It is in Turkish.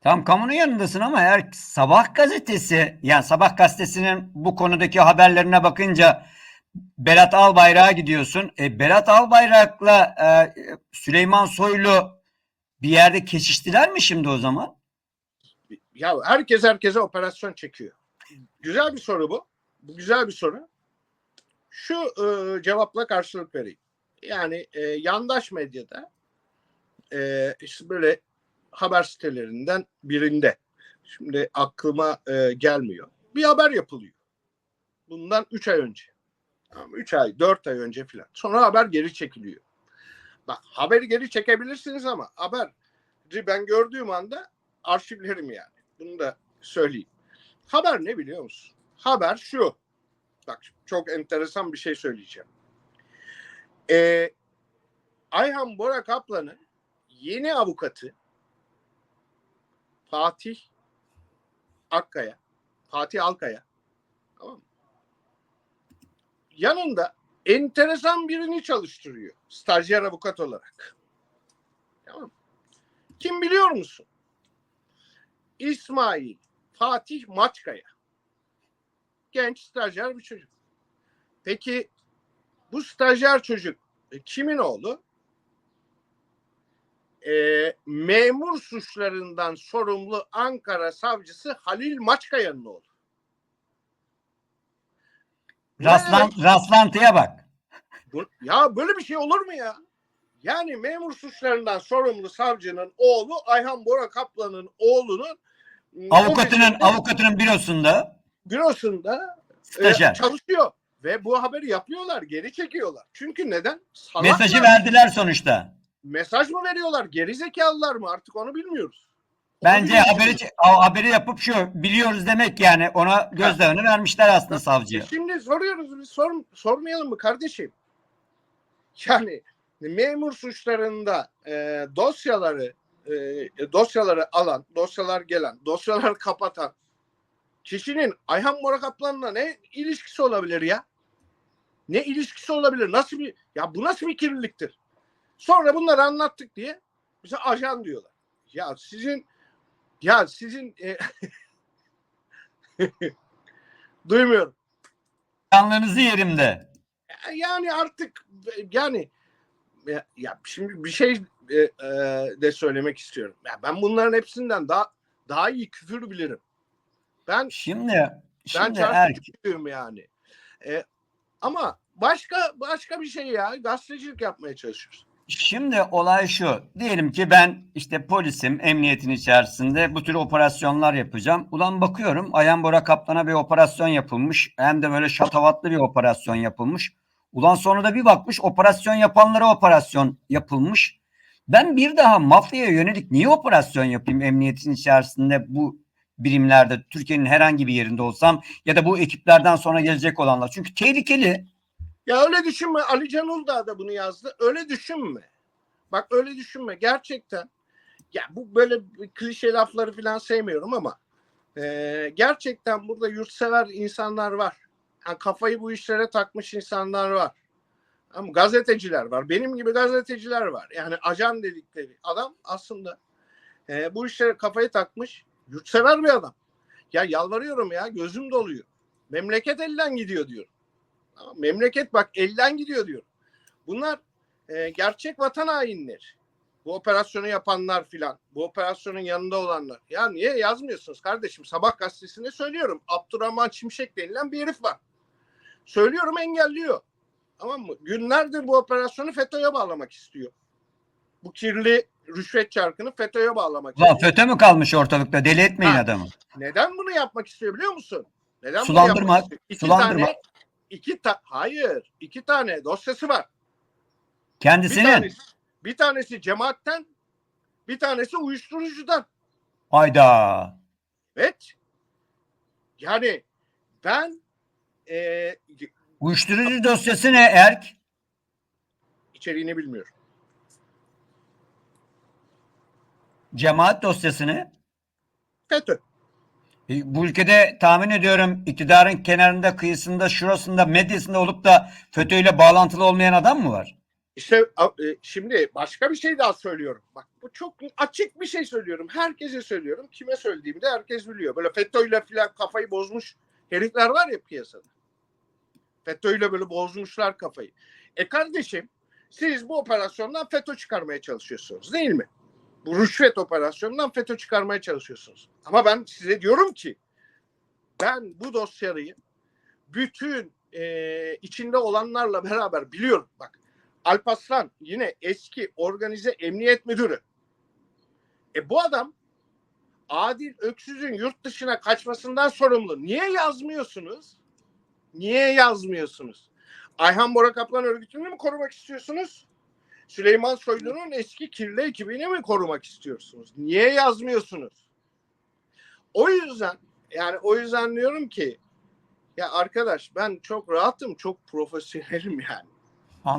Tam kamunun yanındasın ama eğer Sabah gazetesi yani Sabah gazetesinin bu konudaki haberlerine bakınca Berat Albayrak'a gidiyorsun. E, Berat Albayrak'la e, Süleyman Soylu bir yerde kesiştiler mi şimdi o zaman? Ya herkes herkese operasyon çekiyor. Güzel bir soru bu. Bu güzel bir soru. Şu e, cevapla karşılık vereyim. Yani e, yandaş medyada e, işte böyle haber sitelerinden birinde şimdi aklıma e, gelmiyor. Bir haber yapılıyor. Bundan 3 ay önce. 3 ay, 4 ay önce filan. Sonra haber geri çekiliyor. Bak haberi geri çekebilirsiniz ama haber ben gördüğüm anda arşivlerim yani. Bunu da söyleyeyim. Haber ne biliyor musun? Haber şu. Bak çok enteresan bir şey söyleyeceğim. Ee, Ayhan Bora Kaplan'ın yeni avukatı Fatih Akkaya, Fatih Alkaya tamam mı? Yanında enteresan birini çalıştırıyor. Stajyer avukat olarak. Tamam? Kim biliyor musun? İsmail Fatih Maçkaya. Genç stajyer bir çocuk. Peki bu stajyer çocuk e, kimin oğlu? E, memur suçlarından sorumlu Ankara savcısı Halil Maçkaya'nın oğlu. Rastlan, rastlantıya bak. Bu- ya böyle bir şey olur mu ya? Yani memur suçlarından sorumlu savcının oğlu Ayhan Bora Kaplan'ın oğlunun m, Avukatının ofisinde, avukatının bürosunda bürosunda e, çalışıyor. Ve bu haberi yapıyorlar, geri çekiyorlar. Çünkü neden? Salaklar. Mesajı verdiler sonuçta. Mesaj mı veriyorlar? Geri zekalılar mı? Artık onu bilmiyoruz. Onu Bence bilmiyoruz. haberi haberi yapıp şu biliyoruz demek yani ona gözdağı vermişler aslında savcıya. E Şimdi soruyoruz biz sor, sormayalım mı kardeşim? Yani memur suçlarında e, dosyaları e, dosyaları alan, dosyalar gelen, dosyalar kapatan kişinin Ayhan Bora Kaplan'la ne ilişkisi olabilir ya? Ne ilişkisi olabilir? Nasıl bir ya bu nasıl bir kirliliktir? Sonra bunları anlattık diye bize ajan diyorlar. Ya sizin ya sizin e, duymuyorum. Canlarınızı yerimde. yani artık yani ya, ya şimdi bir şey e, e, de söylemek istiyorum. Ya ben bunların hepsinden daha daha iyi küfür bilirim. Ben Şimdi ben şimdi çarpı erk küfürüm yani. E, ama başka başka bir şey ya gazetecilik yapmaya çalışıyoruz. Şimdi olay şu. Diyelim ki ben işte polisim, emniyetin içerisinde bu tür operasyonlar yapacağım. Ulan bakıyorum Ayhan Bora Kaplan'a bir operasyon yapılmış. Hem de böyle şatavatlı bir operasyon yapılmış. Ulan sonra da bir bakmış operasyon yapanlara operasyon yapılmış. Ben bir daha mafyaya yönelik niye operasyon yapayım emniyetin içerisinde bu birimlerde Türkiye'nin herhangi bir yerinde olsam ya da bu ekiplerden sonra gelecek olanlar. Çünkü tehlikeli. Ya öyle düşünme. Ali Can da bunu yazdı. Öyle düşünme. Bak öyle düşünme. Gerçekten. Ya bu böyle klişe lafları falan sevmiyorum ama e, gerçekten burada yurtsever insanlar var. Yani kafayı bu işlere takmış insanlar var. Ama gazeteciler var. Benim gibi gazeteciler var. Yani ajan dedikleri adam aslında e, bu işlere kafayı takmış yurtsever bir adam. Ya yalvarıyorum ya gözüm doluyor. Memleket elden gidiyor diyor. Memleket bak elden gidiyor diyor. Bunlar e, gerçek vatan hainleri. Bu operasyonu yapanlar filan, bu operasyonun yanında olanlar. Ya niye yazmıyorsunuz kardeşim? Sabah gazetesinde söylüyorum. Abdurrahman Çimşek denilen bir herif var. Söylüyorum engelliyor. Tamam mı? Günlerdir bu operasyonu FETÖ'ye bağlamak istiyor. Bu kirli rüşvet çarkını FETÖ'ye bağlamak istiyor. FETÖ mü kalmış ortalıkta? Deli etmeyin Ha. adamı. Neden bunu yapmak istiyor biliyor musun? Neden bunu Sulandırmak, yapmak istiyor? İki sulandırmak. tane, iki ta hayır, iki tane dosyası var. Bir Kendisinin. tanesi, bir tanesi cemaatten, bir tanesi uyuşturucudan. Hayda. Evet. Yani ben e, Uyuşturucu dosyası ne Erk? içeriğini bilmiyorum. Cemaat dosyası ne? FETÖ. E, Bu ülkede tahmin ediyorum iktidarın kenarında, kıyısında, şurasında, medyasında olup da FETÖ ile bağlantılı olmayan adam mı var? İşte e, şimdi başka bir şey daha söylüyorum. Bak bu çok açık bir şey söylüyorum. Herkese söylüyorum. Kime söylediğimi de herkes biliyor. Böyle FETÖ'yle falan kafayı bozmuş herifler var ya piyasada. FETÖ'yle böyle bozmuşlar kafayı. E kardeşim siz bu operasyondan FETÖ çıkarmaya çalışıyorsunuz değil mi? Bu rüşvet operasyonundan FETÖ çıkarmaya çalışıyorsunuz. Ama ben size diyorum ki ben bu dosyayı bütün e, içinde olanlarla beraber biliyorum. Bak Alparslan yine eski organize emniyet müdürü. E bu adam Adil Öksüz'ün yurt dışına kaçmasından sorumlu. Niye yazmıyorsunuz? Niye yazmıyorsunuz? Ayhan Bora Kaplan örgütünü mü korumak istiyorsunuz? Süleyman Soylu'nun eski kirli ekibini mi korumak istiyorsunuz? Niye yazmıyorsunuz? O yüzden yani o yüzden diyorum ki ya arkadaş ben çok rahatım, çok profesyonelim yani.